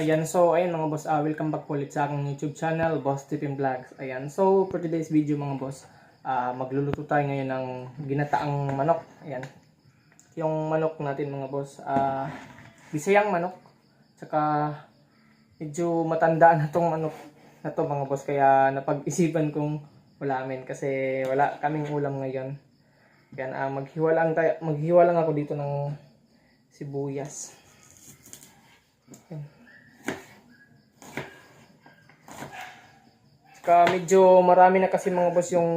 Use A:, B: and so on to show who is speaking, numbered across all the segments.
A: Ayan, so ayun mga boss, ah, welcome back ulit sa aking YouTube channel, Boss Tipin Vlogs. Ayan, so for today's video mga boss, ah, magluluto tayo ngayon ng ginataang manok. Ayan, yung manok natin mga boss, ah, bisayang manok. Tsaka medyo matanda na tong manok na to mga boss, kaya napag-isipan kong ulamin kasi wala kaming ulam ngayon. Yan, ah, maghiwa lang tayo, maghiwa lang ako dito ng sibuyas. Saka medyo marami na kasi mga boss yung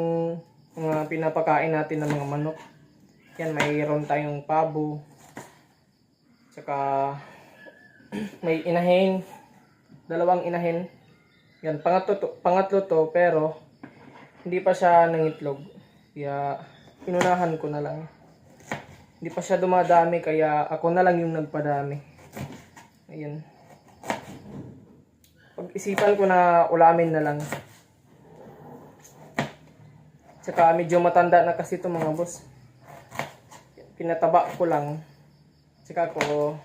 A: mga pinapakain natin ng mga manok. Yan, mayroon tayong pabo. Saka may inahin. Dalawang inahin. Yan, pangatlo to, pangatlo to pero hindi pa siya nangitlog. Kaya inunahan ko na lang. Hindi pa siya dumadami kaya ako na lang yung nagpadami. Ayun. Pag-isipan ko na ulamin na lang. Tsaka medyo matanda na kasi ito mga boss. Pinataba ko lang. Tsaka ko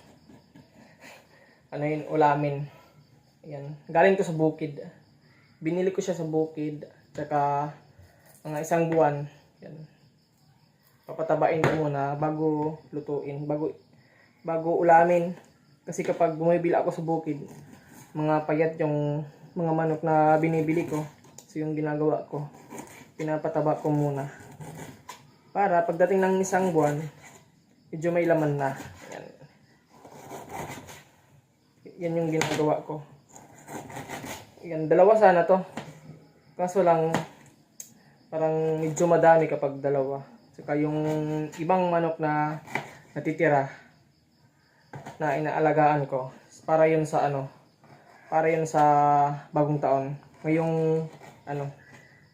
A: ano yun, ulamin. Ayan. Galing to sa bukid. Binili ko siya sa bukid. Tsaka mga isang buwan. Yan. Papatabain ko muna bago lutuin. Bago, bago ulamin. Kasi kapag bumibili ako sa bukid, mga payat yung mga manok na binibili ko. So yung ginagawa ko, pinapataba ko muna. Para pagdating ng isang buwan, medyo may laman na. Yan. Yan yung ginagawa ko. Yan, dalawa sana to. Kaso lang, parang medyo madami kapag dalawa. Saka yung ibang manok na natitira, na inaalagaan ko, para yun sa ano, para yun sa bagong taon. Ngayong, ano,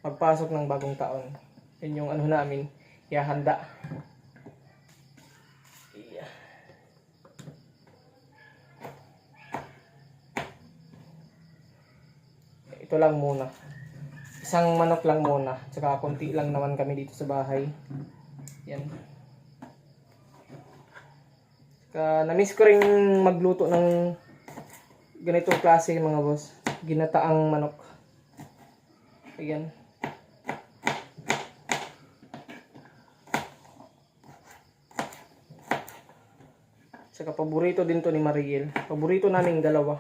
A: pagpasok ng bagong taon. Yun yung ano namin, ihahanda. Ito lang muna. Isang manok lang muna. Tsaka konti lang naman kami dito sa bahay. Yan. Tsaka na-miss ko rin magluto ng ganitong klase mga boss. Ginataang manok. Ayan. Saka paborito din to ni Mariel. Paborito naming dalawa.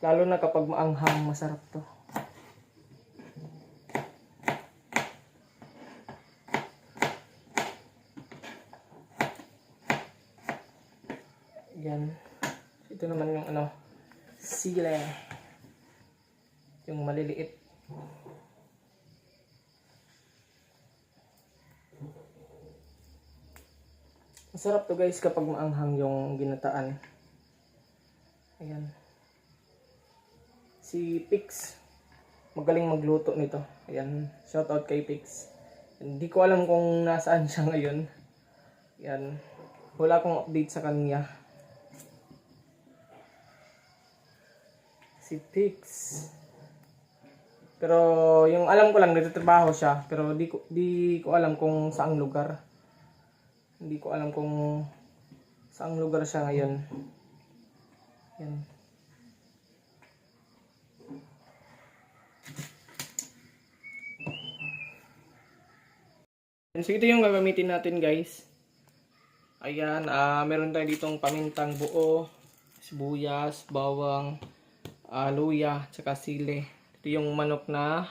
A: Lalo na kapag maanghang, masarap to. Yan. Ito naman yung ano, sile. Yung maliliit. Masarap to guys kapag maanghang yung ginataan. Ayan. Si Pix. Magaling magluto nito. Ayan. Shout out kay Pix. Hindi ko alam kung nasaan siya ngayon. Ayan. Wala akong update sa kanya. Si Pix. Pero yung alam ko lang nagtatrabaho siya, pero di ko di ko alam kung saang lugar. Hindi ko alam kung saang lugar siya ngayon. Yan. So ito yung gagamitin natin guys. Ayan, ah meron tayo ditong pamintang buo, sibuyas, bawang, ah, luya, tsaka sili. Ito yung manok na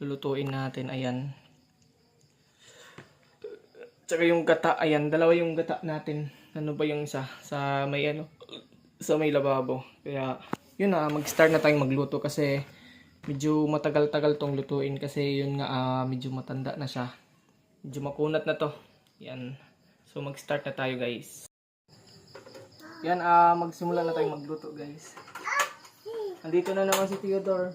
A: lulutuin natin. Ayan. Tsaka yung gata, ayan, dalawa yung gata natin. Ano ba yung isa? Sa may ano, sa may lababo. Kaya, yun na, mag-start na tayong magluto kasi medyo matagal-tagal tong lutuin kasi yun nga, ah, medyo matanda na siya. Medyo makunat na to. Yan. So, mag-start na tayo guys. Yan, ah, magsimula na tayong magluto guys. Andito na naman si Theodore.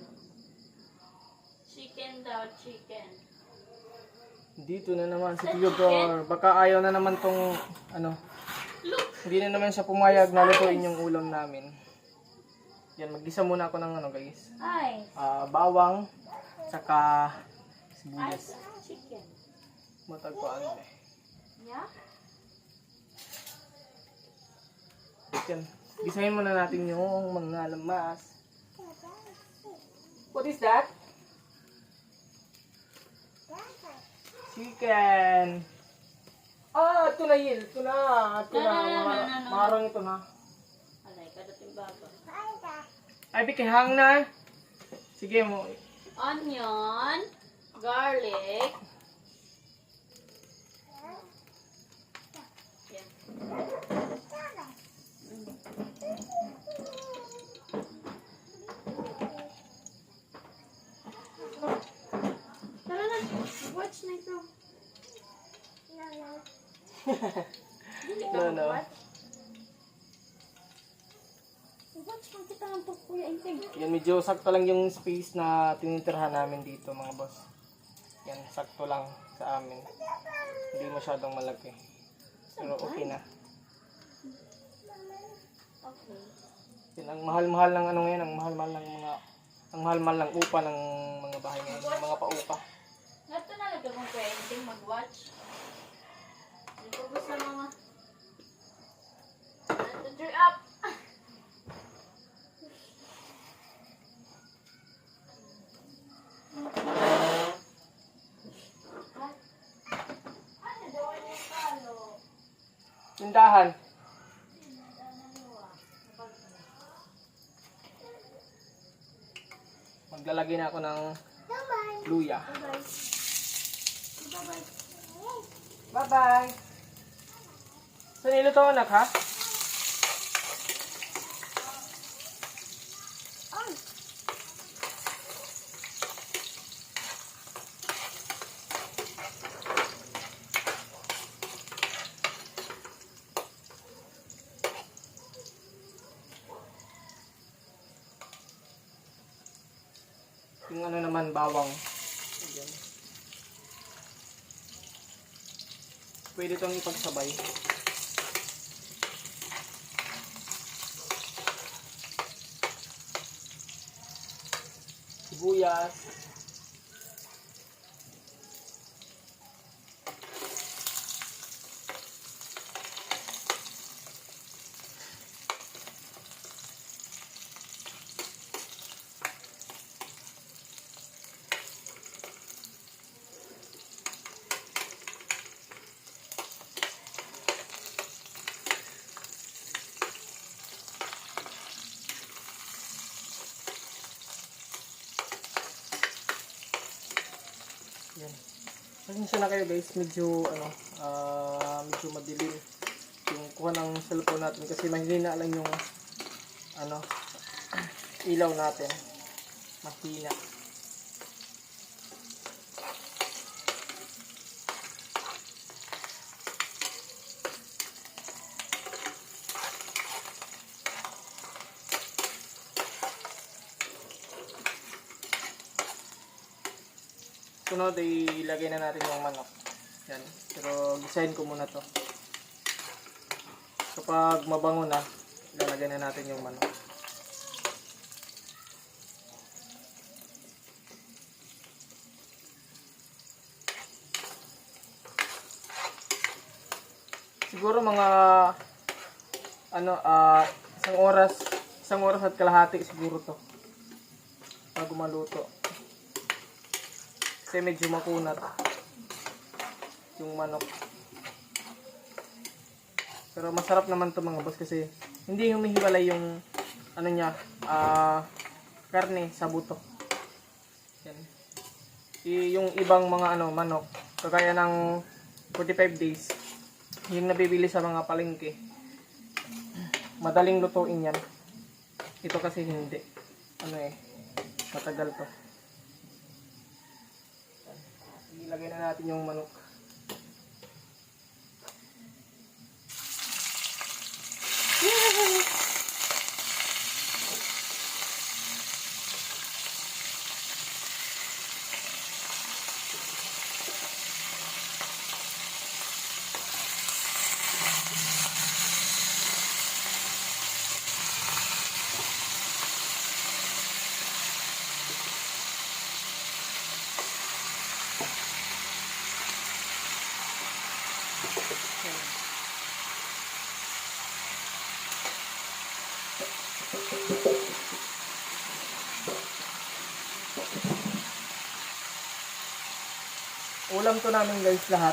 B: Chicken daw, chicken.
A: Dito na naman si Theodore. Baka ayaw na naman tong, ano,
B: Look!
A: hindi na naman siya pumayag na lutuin yung ulam namin. Yan, mag-isa muna ako ng ano guys. Ah, bawang, tsaka sibuyas. Matagpuan eh.
B: Yeah?
A: Yan. Gisahin muna natin yung mga lamas. What is that? Chicken. Ah, ito na yil. Ito na. Ito na. Marang ito na.
B: Alay, kadating baba.
A: Ay, bikihang na. Sige mo.
B: Onion, garlic. Watch na ito.
A: No, no.
B: Watch mo kita ng kuya Inting.
A: Yan, medyo sakto lang yung space na tinitirhan namin dito mga boss. Yan, sakto lang sa amin. Hindi masyadong malaki. Pero okay na.
B: Okay.
A: Yan, ang mahal-mahal ng ano ngayon, ang mahal-mahal ng mga ang mahal-mahal ng upa ng mga bahay ngayon, ng mga paupa.
B: Nato na lang kung kuya Inting mag-watch. Hindi ko gusto mga... Nato, drew up!
A: Tindahan. Maglalagay na ako ng luya.
B: Bye-bye.
A: Bye-bye! Saan niluto anak ha? Yung ano naman, bawang. Ayan. Pwede itong ipagsabay. Sibuyas. Pasensya na kayo guys, medyo ano, ah medyo madilim yung kuha ng cellphone natin kasi mahina lang yung ano ilaw natin. Mahina. Sunod ay ilagay na natin yung manok. Yan. Pero gisahin ko muna to. Kapag mabango na, ilalagay na natin yung manok. Siguro mga ano ah isang oras isang oras at kalahati siguro to bago maluto kasi medyo makunat yung manok. Pero masarap naman to mga boss kasi hindi humihiwalay yung ano niya, ah karne sa buto. Yan. Y- yung ibang mga ano manok, kagaya ng 45 days, yung nabibili sa mga palengke. Madaling lutuin yan. Ito kasi hindi. Ano eh, matagal to ilagay na natin yung manok. Yay! Ulam to namin guys lahat.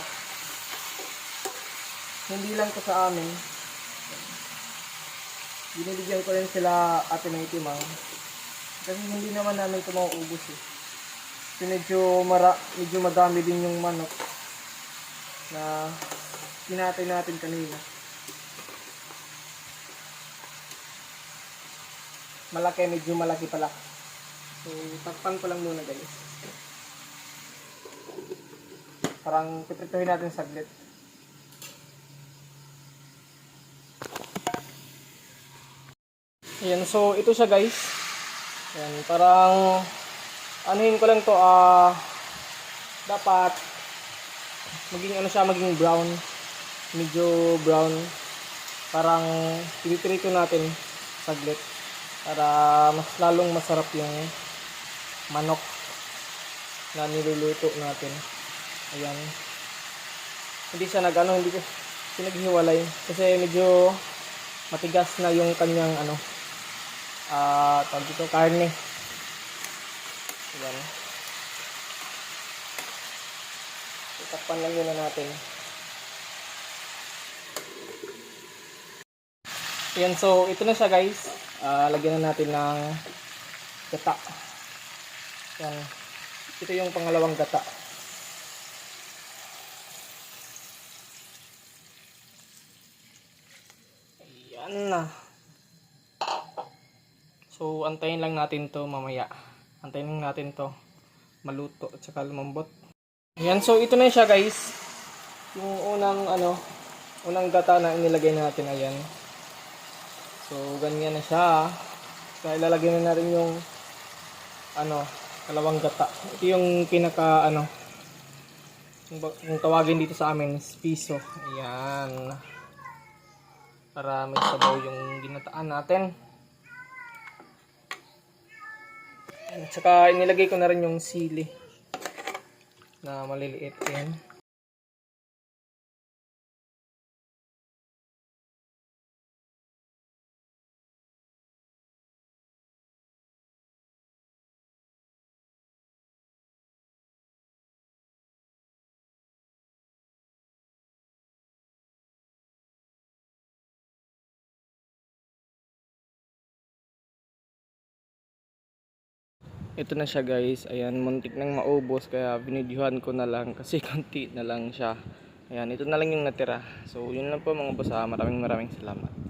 A: Hindi lang to sa amin. Binibigyan ko rin sila ate ng itimang. Kasi hindi naman namin ito mauubos eh. Kasi medyo, mara, medyo madami din yung manok na kinatay natin kanina. Malaki, medyo malaki pala. So, takpan ko lang muna guys. Parang piprituhin natin saglit. Ayan, so ito siya guys. Ayan, parang anuhin ko lang to ah dapat maging ano siya, maging brown. Medyo brown. Parang tinitrito natin saglit para mas lalong masarap yung manok na niluluto natin. Ayan. Hindi siya nag-ano, hindi ko pinaghiwalay kasi medyo matigas na yung kanyang ano ah tawag dito karne. Ayan. Itakpan lang yun na natin. Ayan, so ito na siya guys. Ah, lagyan na natin ng gata. Yan. Ito yung pangalawang gata. Ayan na. So, antayin lang natin to mamaya. Antayin lang natin to maluto at saka lumambot. Ayan, so ito na siya guys. Yung unang ano, unang gata na inilagay natin ayan. So, ganyan na siya. Kaya ilalagay na natin yung ano, kalawang gata. Ito yung pinaka ano, yung, tawagin dito sa amin is piso. Ayan. Para may sabaw yung ginataan natin. At saka inilagay ko na rin yung sili na maliliit yan. Ito na siya guys. Ayan, muntik nang maubos kaya binidyohan ko na lang kasi konti na lang siya. Ayan, ito na lang yung natira. So, yun lang po mga boss ha. Maraming maraming salamat.